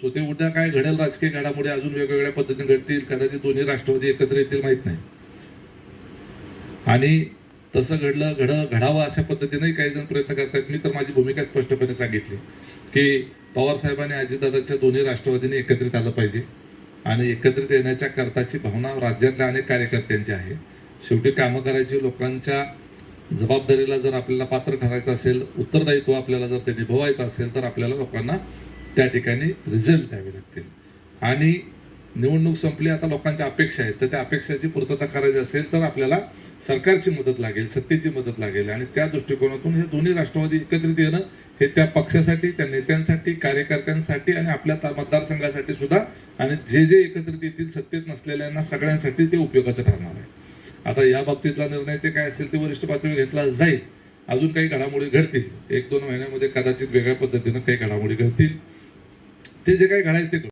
So ते उद्या काय घडेल राजकीय घडामोडी अजून वेगवेगळ्या पद्धतीने घडतील कदाचित दोन्ही राष्ट्रवादी एकत्र येतील माहीत नाही. आणि तसं घडलं घड घडावं अशा पद्धतीने काही जण प्रयत्न करतात. मी तर माझी भूमिका स्पष्टपणे सांगितली की पवार साहेबांनी अजितदादाच्या दोन्ही राष्ट्रवादीने एकत्रित आलं पाहिजे. आणि एकत्रित येण्याच्या करताची भावना राज्यातल्या अनेक कार्यकर्त्यांची आहे. शेवटी कामं करायची लोकांच्या जबाबदारीला जर आपल्याला पात्र ठरायचं असेल उत्तरदायित्व आपल्याला जर ते निभवायचं असेल तर आपल्याला लोकांना त्या ठिकाणी रिझल्ट द्यावे लागतील. आणि निवडणूक संपली आता लोकांच्या अपेक्षा आहेत. तर त्या अपेक्षाची पूर्तता करायची असेल तर आपल्याला सरकारची मदत लागेल सत्तेची मदत लागेल. आणि त्या दृष्टिकोनातून हे दोन्ही राष्ट्रवादी एकत्रित येणं हे त्या पक्षासाठी त्या नेत्यांसाठी कार्यकर्त्यांसाठी आणि आपल्या ता- मतदारसंघासाठी सुद्धा आणि जे जे एकत्रित येतील सत्तेत नसलेल्यांना सगळ्यांसाठी ते उपयोगाचं ठरणार आहे. आता या बाबतीतला निर्णय ते काय असेल ते वरिष्ठ पातळीवर घेतला जाईल. अजून काही घडामोडी घडतील. एक दोन महिन्यामध्ये कदाचित वेगळ्या पद्धतीनं काही घडामोडी घडतील. ते जे काही घडायचं ते घडू.